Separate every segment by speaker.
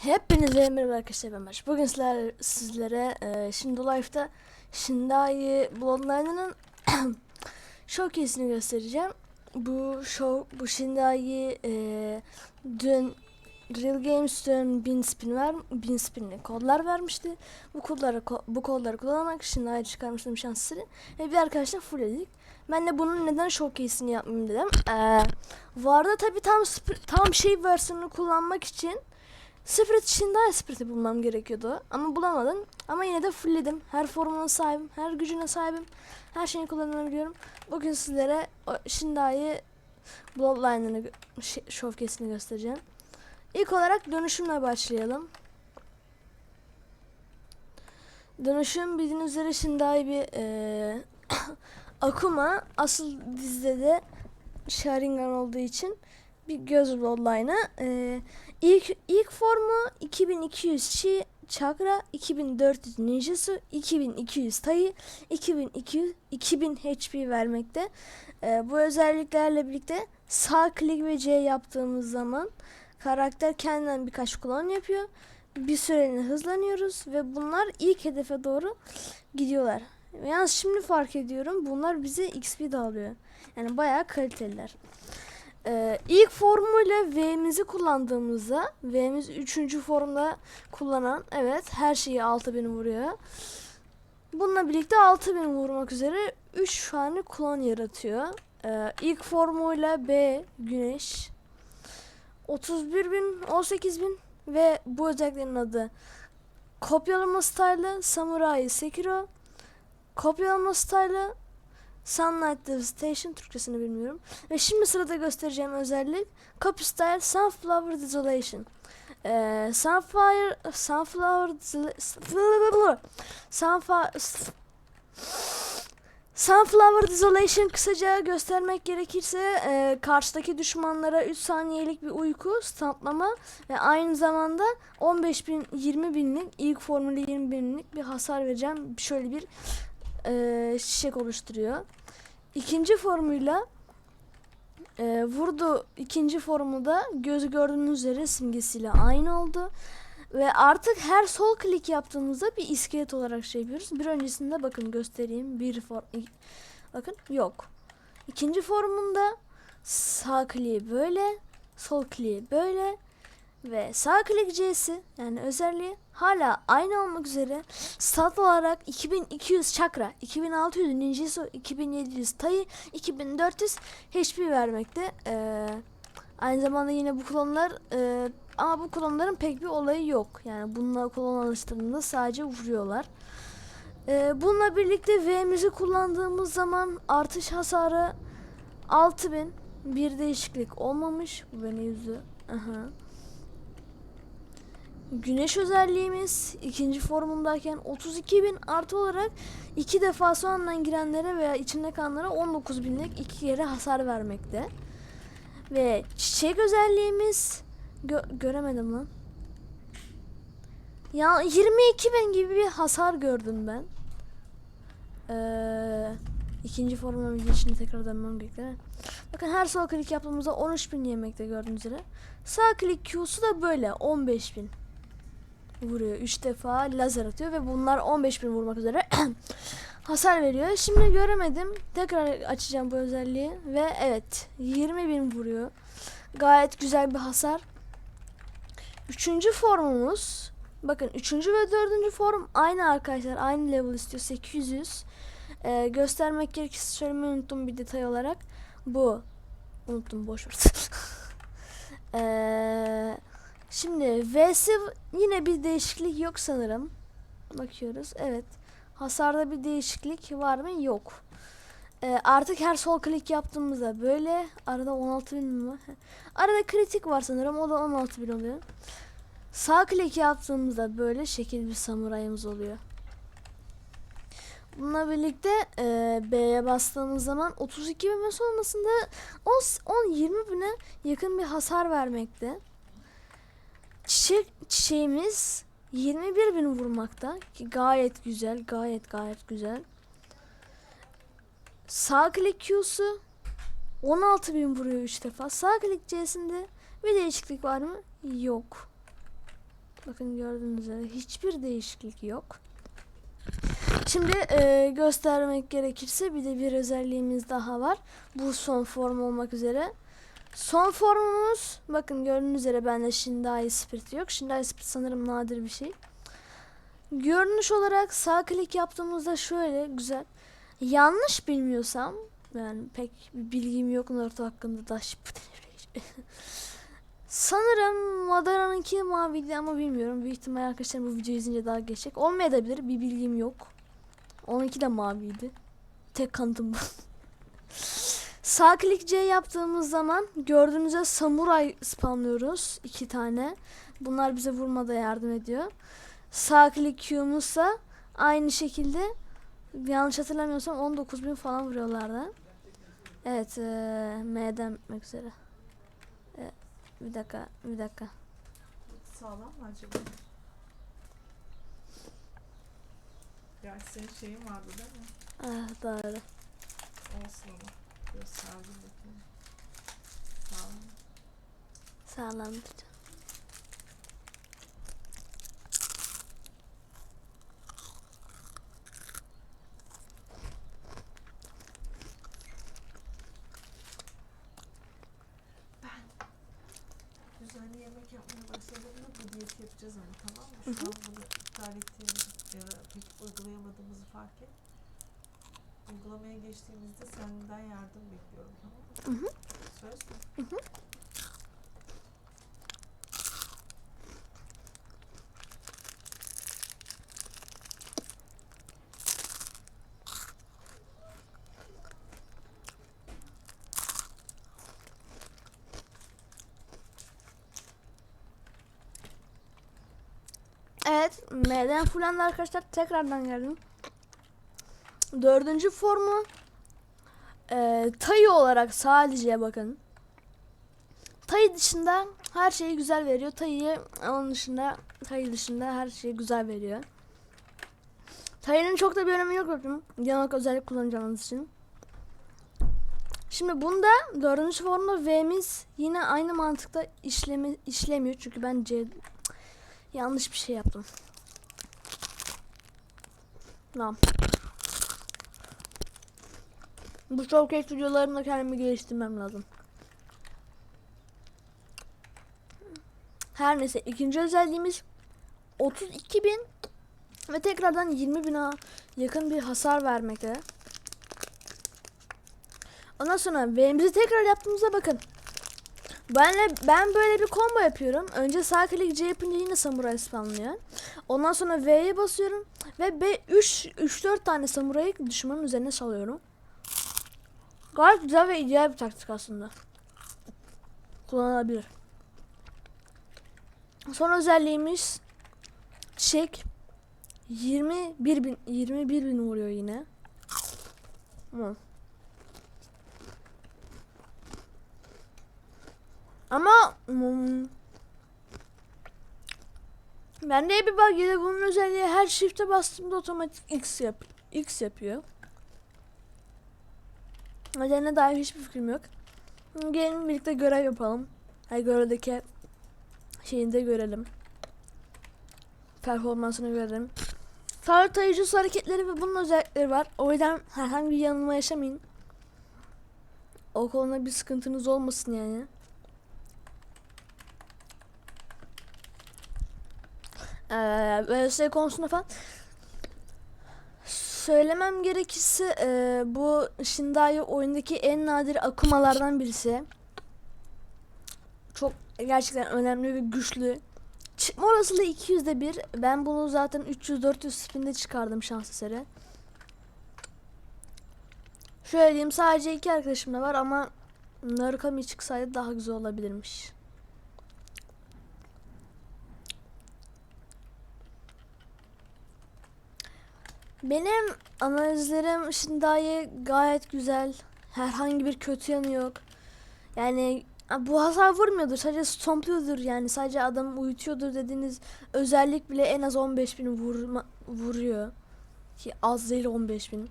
Speaker 1: Hepinize merhaba arkadaşlar ben Barış. Bugün sizler, sizlere e, şimdi Life'da Shindai Bloodline'ın showcase'ini göstereceğim. Bu show, bu Shindai e, dün Real Games dün bin spin ver, bin spinli kodlar vermişti. Bu kodları ko- bu kodları kullanarak Shindai çıkarmıştım şansları. Ve bir arkadaşla fullledik. Ben de bunun neden showcase'ini yapmayayım dedim. E, vardı tabi tam tam şey versiyonunu kullanmak için Spirit için daha Spirit'i bulmam gerekiyordu. Ama bulamadım. Ama yine de fullledim. Her formuna sahibim. Her gücüne sahibim. Her şeyi kullanabiliyorum. Bugün sizlere Shindai'yi Bloodline'ını showcase'ini göstereceğim. İlk olarak dönüşümle başlayalım. Dönüşüm bildiğiniz üzere Shindai bir eee Akuma asıl dizide de Sharingan olduğu için bir göz bloodline'ı. Eee İlk ilk formu 2200 Chi Chakra, 2400 Ninjutsu, 2200 Tai, 2200 2000 HP vermekte. Ee, bu özelliklerle birlikte sağ klik ve C yaptığımız zaman karakter kendinden birkaç kullanım yapıyor. Bir süreliğine hızlanıyoruz ve bunlar ilk hedefe doğru gidiyorlar. Yalnız şimdi fark ediyorum bunlar bize XP dağılıyor. Yani bayağı kaliteliler. Ee, ilk formuyla V'mizi kullandığımızda V'miz 3. formda kullanan evet her şeyi 6000 vuruyor. Bununla birlikte 6000 vurmak üzere 3 tane klon yaratıyor. Ee, ilk formuyla B Güneş 31000 18000 ve bu özelliklerin adı kopyalama style'ı Samurai Sekiro kopyalama style'ı Sunlight Devastation Türkçesini bilmiyorum. Ve şimdi sırada göstereceğim özellik Copy Style Sunflower Desolation. Ee, Sunfire Sunflower Desolation Sunflower Sunflower Desolation kısaca göstermek gerekirse e, karşıdaki düşmanlara 3 saniyelik bir uyku, stuntlama ve aynı zamanda 15 bin 20 binlik ilk formülü 20 binlik bir hasar vereceğim. Şöyle bir e, çiçek oluşturuyor. İkinci formuyla e, vurdu ikinci formunda gözü gördüğünüz üzere simgesiyle aynı oldu. Ve artık her sol klik yaptığımızda bir iskelet olarak şey yapıyoruz. Bir öncesinde bakın göstereyim. Bir form bakın yok. İkinci formunda sağ kliği böyle, sol kliği böyle ve sağ klik C'si yani özelliği hala aynı olmak üzere stat olarak 2200 çakra, 2600 ninjutsu, 2700 tai, 2400 HP vermekte. Ee, aynı zamanda yine bu klonlar e, ama bu klonların pek bir olayı yok. Yani bununla klon alıştırdığında sadece vuruyorlar. Ee, bununla birlikte V'mizi kullandığımız zaman artış hasarı 6000 bir değişiklik olmamış. Bu beni üzdü. Aha. Güneş özelliğimiz ikinci formundayken 32.000 artı olarak iki defa sonradan girenlere veya içinde kalanlara 19.000'lik iki kere hasar vermekte. Ve çiçek özelliğimiz gö- göremedim lan. Ya 22.000 gibi bir hasar gördüm ben. Ee, ikinci formunun geçişini tekrar dönmem gerekir. Bakın her sol klik yaptığımızda 13.000 yemekte gördüğünüz üzere. Sağ klik Q'su da böyle 15.000 vuruyor. 3 defa lazer atıyor ve bunlar 15.000 vurmak üzere hasar veriyor. Şimdi göremedim. Tekrar açacağım bu özelliği ve evet 20.000 vuruyor. Gayet güzel bir hasar. Üçüncü formumuz bakın üçüncü ve dördüncü form aynı arkadaşlar. Aynı level istiyor 800. Ee, göstermek gerekirse söylemeyi unuttum bir detay olarak. Bu unuttum boş ver. Eee Şimdi V'si yine bir değişiklik yok sanırım. Bakıyoruz. Evet. Hasarda bir değişiklik var mı? Yok. Ee, artık her sol klik yaptığımızda böyle arada 16 bin var. Arada kritik var sanırım. O da 16 bin oluyor. Sağ klik yaptığımızda böyle şekil bir samurayımız oluyor. Bununla birlikte e, B'ye bastığımız zaman 32 bin sonrasında 10-20 bine yakın bir hasar vermekte. Çiçek çiçeğimiz 21 bin vurmakta ki gayet güzel, gayet gayet güzel. Sağ klik Q'su 16 bin vuruyor 3 defa. Sağ klik C'sinde bir değişiklik var mı? Yok. Bakın gördüğünüz üzere hiçbir değişiklik yok. Şimdi e, göstermek gerekirse bir de bir özelliğimiz daha var. Bu son form olmak üzere. Son formumuz bakın gördüğünüz üzere bende Shindai Spirit yok. Shindai Spirit sanırım nadir bir şey. Görünüş olarak sağ klik yaptığımızda şöyle güzel. Yanlış bilmiyorsam yani pek bir bilgim yok Naruto hakkında da Sanırım Madara'nınki maviydi ama bilmiyorum. Büyük ihtimal arkadaşlar bu videoyu izleyince daha geçecek. Olmayabilir. Bir bilgim yok. Onunki de maviydi. Tek kanıtım bu. Sağ klik C yaptığımız zaman gördüğünüzde samuray spamlıyoruz. iki tane. Bunlar bize vurmada yardım ediyor. Sağ klik Q'muzsa aynı şekilde yanlış hatırlamıyorsam 19.000 falan vuruyorlardı. Evet eee M'den bitmek üzere. Evet, bir dakika bir dakika.
Speaker 2: Sağlam mı acaba? Gerçi senin şeyin vardı değil mi?
Speaker 1: Ah doğru.
Speaker 2: Olsun ama. Sağlam.
Speaker 1: Sağlamdır.
Speaker 2: Düzenli yemek yapmaya başladığımda bu diyeti yapacağız ama tamam mı? Şu an bunu iptal ettiğimizi ya da pek uygulayamadığımızı fark et. Uygulamaya geçtiğimizde senden yardım bekliyorum tamam mı?
Speaker 1: Hı hı.
Speaker 2: Söz mü?
Speaker 1: Evet, M'den fullendi arkadaşlar. Tekrardan geldim. Dördüncü formu e, Tayi olarak sadece bakın. Tayi dışında her şeyi güzel veriyor. Tayi'yi onun dışında Tayi dışında her şeyi güzel veriyor. Tayi'nin çok da bir önemi yok bakın. Genel olarak özellik kullanacağınız için. Şimdi bunda dördüncü formda V'miz yine aynı mantıkta işlemi, işlemiyor. Çünkü ben C, Yanlış bir şey yaptım. Tamam. Bu showcase videolarında kendimi geliştirmem lazım. Her neyse ikinci özelliğimiz 32 bin ve tekrardan 20 bine yakın bir hasar vermekte. Ondan sonra V'mizi tekrar yaptığımızda bakın. Ben ben böyle bir combo yapıyorum. Önce sağ klik C yapınca yine samuray spamlıyor. Ondan sonra V'ye basıyorum ve B 3 3 4 tane samurayı düşmanın üzerine salıyorum. Gayet güzel ve ideal bir taktik aslında. Kullanılabilir. Son özelliğimiz çiçek 21 bin 21 bin vuruyor yine. Hı. Ama hmm, bende bir bug bunun özelliği her shift'e bastığımda otomatik X yap X yapıyor. Nedenine dair hiçbir fikrim yok. Gelin birlikte görev yapalım. Her görevdeki şeyini de görelim. Performansını görelim. Tarih tayıcısı hareketleri ve bunun özellikleri var. O yüzden herhangi bir yanılma yaşamayın. O konuda bir sıkıntınız olmasın yani. Ee, VS konusunda falan söylemem gerekirse e, bu Shindai oyundaki en nadir akumalardan birisi. Çok gerçekten önemli ve güçlü. Çıkma olasılığı 200'de bir. Ben bunu zaten 300-400 spinde çıkardım şans eseri. Şöyle diyeyim sadece iki arkadaşım da var ama Narukami çıksaydı daha güzel olabilirmiş. Benim analizlerim Shindai'ye gayet güzel. Herhangi bir kötü yanı yok. Yani bu hasar vurmuyordur. Sadece stompluyordur yani. Sadece adam uyutuyordur dediğiniz özellik bile en az 15 bin vurma, vuruyor. Ki az değil 15 bin.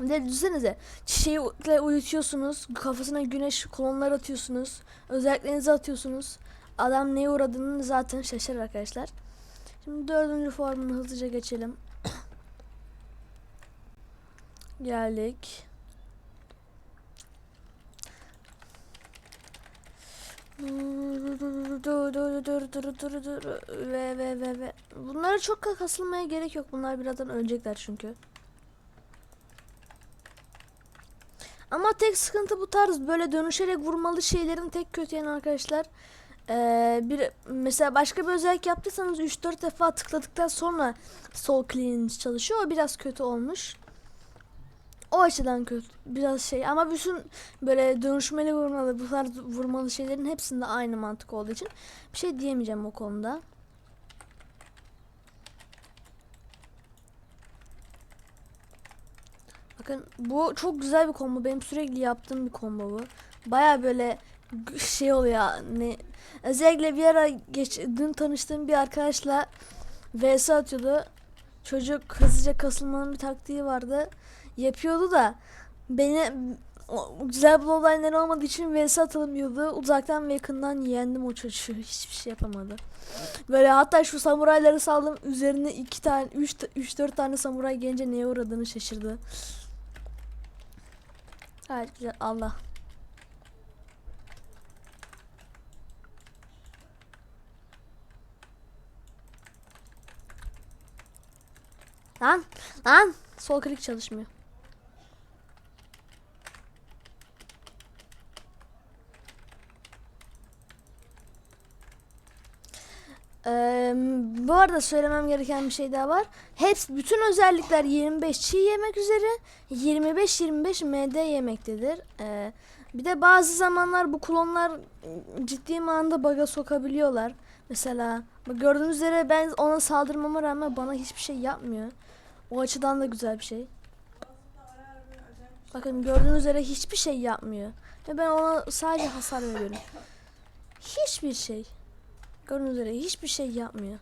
Speaker 1: De düşünsenize çiçeği uyutuyorsunuz. Kafasına güneş kolonlar atıyorsunuz. Özelliklerinizi atıyorsunuz. adam neye uğradığını zaten şaşırır arkadaşlar. Şimdi dördüncü formunu hızlıca geçelim. Geldik. Ve ve ve ve. Bunlara çok kasılmaya gerek yok. Bunlar birazdan ölecekler çünkü. Ama tek sıkıntı bu tarz böyle dönüşerek vurmalı şeylerin tek kötü yanı arkadaşlar. Ee, bir mesela başka bir özellik yaptıysanız 3-4 defa tıkladıktan sonra sol clean'iniz çalışıyor. O biraz kötü olmuş. O açıdan kötü. Biraz şey ama bütün böyle dönüşmeli vurmalı bu tarz vurmalı şeylerin hepsinde aynı mantık olduğu için bir şey diyemeyeceğim o konuda. Bakın bu çok güzel bir combo. Benim sürekli yaptığım bir combo bu. Baya böyle şey oluyor ne özellikle bir ara geç, dün tanıştığım bir arkadaşla vs atıyordu. Çocuk hızlıca kasılmanın bir taktiği vardı. Yapıyordu da beni güzel bloodline'leri olmadığı için vs atalım diyordu. Uzaktan ve yakından yendim o çocuğu. Hiçbir şey yapamadı. Böyle hatta şu samurayları saldım. Üzerine iki tane, üç, üç dört tane samuray gelince neye uğradığını şaşırdı. Gayet güzel. Allah. Lan. Lan. Sol klik çalışmıyor. Eee, bu arada söylemem gereken bir şey daha var. Hepsi bütün özellikler 25 çiğ yemek üzere 25-25 MD yemektedir. Eee, bir de bazı zamanlar bu klonlar ciddi manada baga sokabiliyorlar. Mesela gördüğünüz üzere ben ona saldırmama rağmen bana hiçbir şey yapmıyor. O açıdan da güzel bir şey. Bakın gördüğünüz üzere hiçbir şey yapmıyor. Ve ben ona sadece hasar veriyorum. Hiçbir şey. Gördüğünüz üzere hiçbir şey yapmıyor.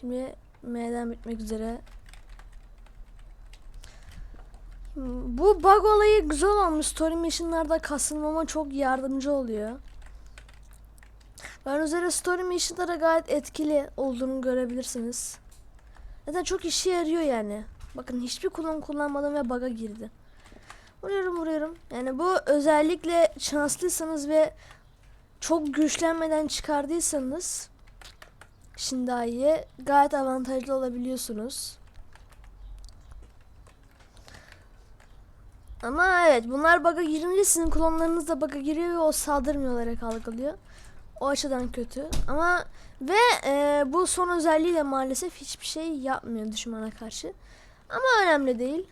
Speaker 1: Şimdi M'den bitmek üzere. Bu bug olayı güzel olmuş. Story mission'larda kasılmama çok yardımcı oluyor. Gördüğünüz üzere story mission'lara gayet etkili olduğunu görebilirsiniz. Zaten çok işe yarıyor yani. Bakın hiçbir kullan kullanmadım ve bug'a girdi. Vuruyorum vuruyorum. Yani bu özellikle şanslıysanız ve çok güçlenmeden çıkardıysanız Shindai'ye gayet avantajlı olabiliyorsunuz. Ama evet bunlar bug'a girince sizin klonlarınız da bug'a giriyor ve o saldırmıyor olarak algılıyor. O açıdan kötü. Ama ve e, bu son özelliğiyle maalesef hiçbir şey yapmıyor düşmana karşı. Ama önemli değil.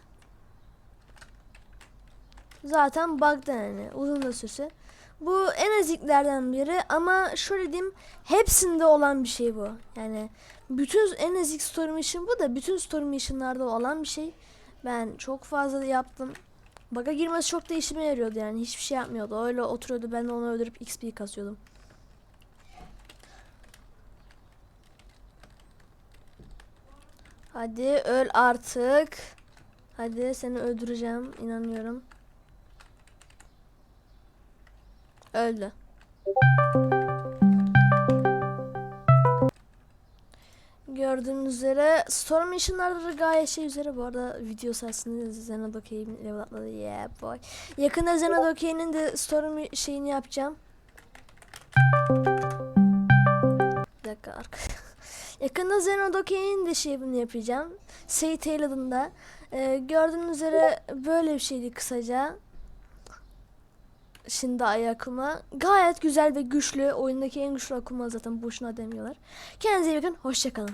Speaker 1: Zaten bug'da yani uzun da sürse. Bu en eziklerden biri ama şöyle diyeyim hepsinde olan bir şey bu. Yani bütün en ezik story mission bu da bütün story mission'larda olan bir şey. Ben çok fazla yaptım. Bug'a girmesi çok da işime yarıyordu yani hiçbir şey yapmıyordu. Öyle oturuyordu ben de onu öldürüp XP kasıyordum. Hadi öl artık. Hadi seni öldüreceğim inanıyorum. Öldü. Gördüğünüz üzere Storm Mission'larda da gayet şey üzere bu arada video sayesinde Xenodokey'in level atladı yeah boy. Yakında Xenodokey'nin de Storm şeyini yapacağım. Bir dakika arka. Yakında Xenodokey'nin de şeyini yapacağım. Say Tailor'ında. Ee, gördüğünüz üzere böyle bir şeydi kısaca. Şimdi ay akıma. Gayet güzel ve güçlü. Oyundaki en güçlü akıma zaten boşuna demiyorlar. Kendinize iyi bakın. Hoşçakalın.